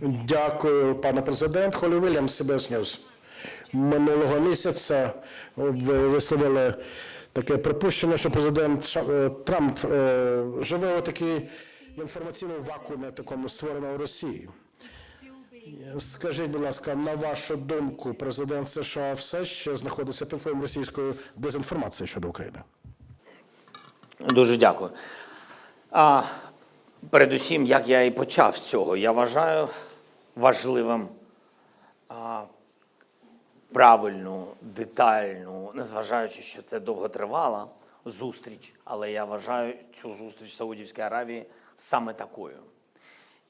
Дякую, пане президент. Холі Вільямс, CBS News. Минулого місяця ви висловили таке припущення, що президент Ша- е, Трамп е, живе у такій інформаційному вакуумі, такому створеному Росії. Скажіть, будь ласка, на вашу думку, президент США все ще знаходиться під впливом російської дезінформації щодо України? Дуже дякую. А, передусім, як я і почав з цього, я вважаю важливим а, правильну, детальну, незважаючи, що це довготривала зустріч, але я вважаю цю зустріч в Саудівській Аравії саме такою.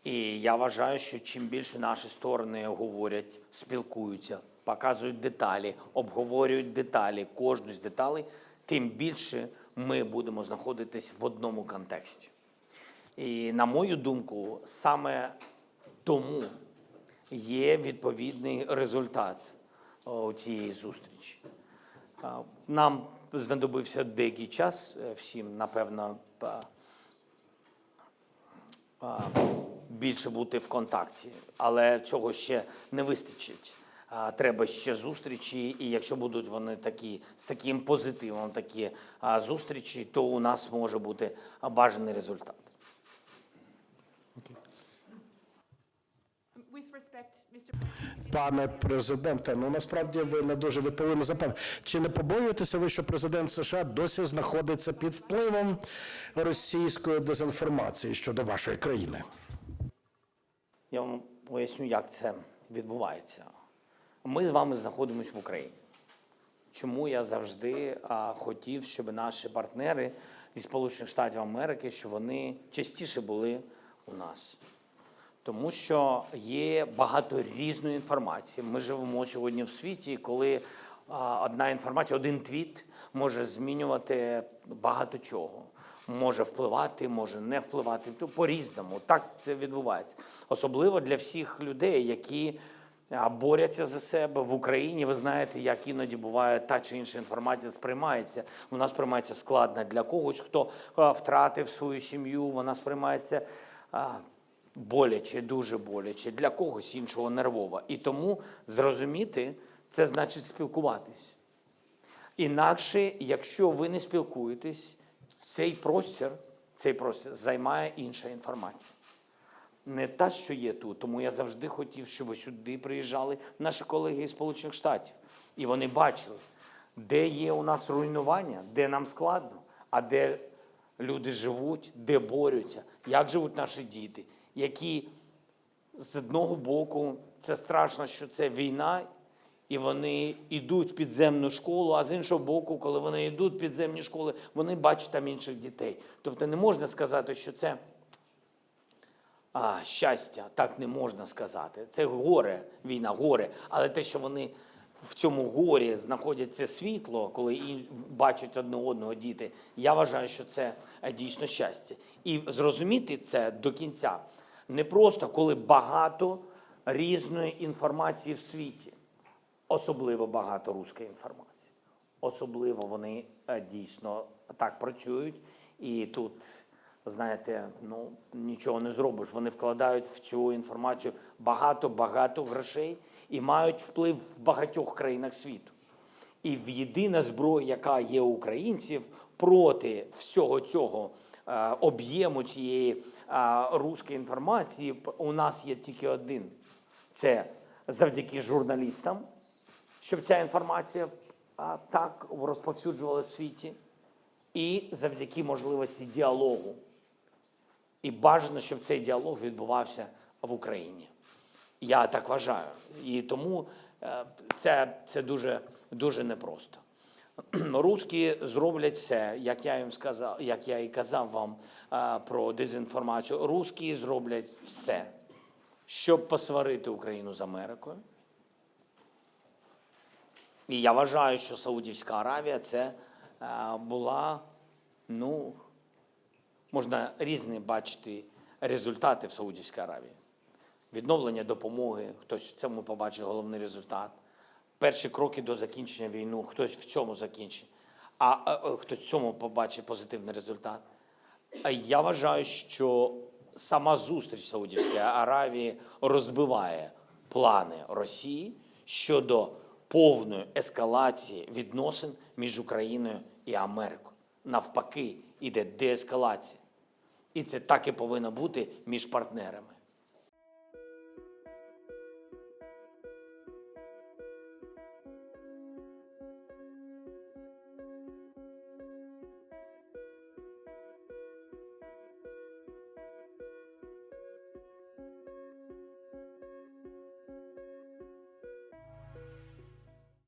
І я вважаю, що чим більше наші сторони говорять, спілкуються, показують деталі, обговорюють деталі, кожну з деталей, тим більше ми будемо знаходитись в одному контексті. І на мою думку, саме тому є відповідний результат цієї зустрічі. Нам знадобився деякий час, е, всім, напевно, більше бути в контакті, але цього ще не вистачить. Треба ще зустрічі, і якщо будуть вони такі з таким позитивом, такі зустрічі, то у нас може бути бажаний результат. Пане президенте, ну насправді ви не дуже відповіли на запитання. Чи не побоюєтеся ви, що президент США досі знаходиться під впливом російської дезінформації щодо вашої країни? Я вам поясню, як це відбувається. Ми з вами знаходимося в Україні. Чому я завжди а, хотів, щоб наші партнери зі Сполучених Штатів Америки, щоб вони частіше були у нас. Тому що є багато різної інформації. Ми живемо сьогодні в світі, коли одна інформація, один твіт може змінювати багато чого. Може впливати, може не впливати. То по-різному. Так це відбувається. Особливо для всіх людей, які а, борються за себе в Україні. Ви знаєте, як іноді буває та чи інша інформація сприймається. Вона сприймається складно для когось, хто втратив свою сім'ю. Вона сприймається. Боляче, дуже боляче, для когось іншого нервово. І тому зрозуміти це значить спілкуватись. Інакше, якщо ви не спілкуєтесь, цей простір, цей простір займає інша інформація. Не та, що є тут. Тому я завжди хотів, щоб сюди приїжджали наші колеги із Сполучених Штатів. І вони бачили, де є у нас руйнування, де нам складно, а де люди живуть, де борються, як живуть наші діти, які з одного боку це страшно, що це війна, і вони йдуть в підземну школу, а з іншого боку, коли вони йдуть в підземні школи, вони бачать там інших дітей. Тобто не можна сказати, що це а, щастя, так не можна сказати. Це горе, війна, горе. Але те, що вони в цьому горі знаходять це світло, коли бачать одне одного діти, я вважаю, що це е, дійсно щастя. І зрозуміти це до кінця не просто коли багато різної інформації в світі, особливо багато руської інформації. Особливо вони е, дійсно так працюють. І тут, знаєте, ну нічого не зробиш. Вони вкладають в цю інформацію багато-багато грошей і мають вплив в багатьох країнах світу. І в єдина зброя, яка є українців проти всього цього е, об'єму цієї руської інформації, у нас є тільки один. Це завдяки журналістам, щоб ця інформація так розповсюджувалася в світі, і завдяки можливості діалогу. І бажано, щоб цей діалог відбувався в Україні. Я так вважаю. І тому це, це дуже, дуже непросто. Руські зроблять все, як я їм сказав, як я і казав вам про дезінформацію. Руські зроблять все, щоб посварити Україну з Америкою. І я вважаю, що Саудівська Аравія це була, ну, можна різні бачити результати в Саудівській Аравії. Відновлення допомоги, хтось в цьому побачить головний результат. Перші кроки до закінчення війни, хтось в цьому закінчить, а, а, а хтось в цьому побачить позитивний результат. Я вважаю, що сама зустріч Саудівської Аравії розбиває плани Росії щодо повної ескалації відносин між Україною і Америкою. Навпаки, іде деескалація. І це так і повинно бути між партнерами.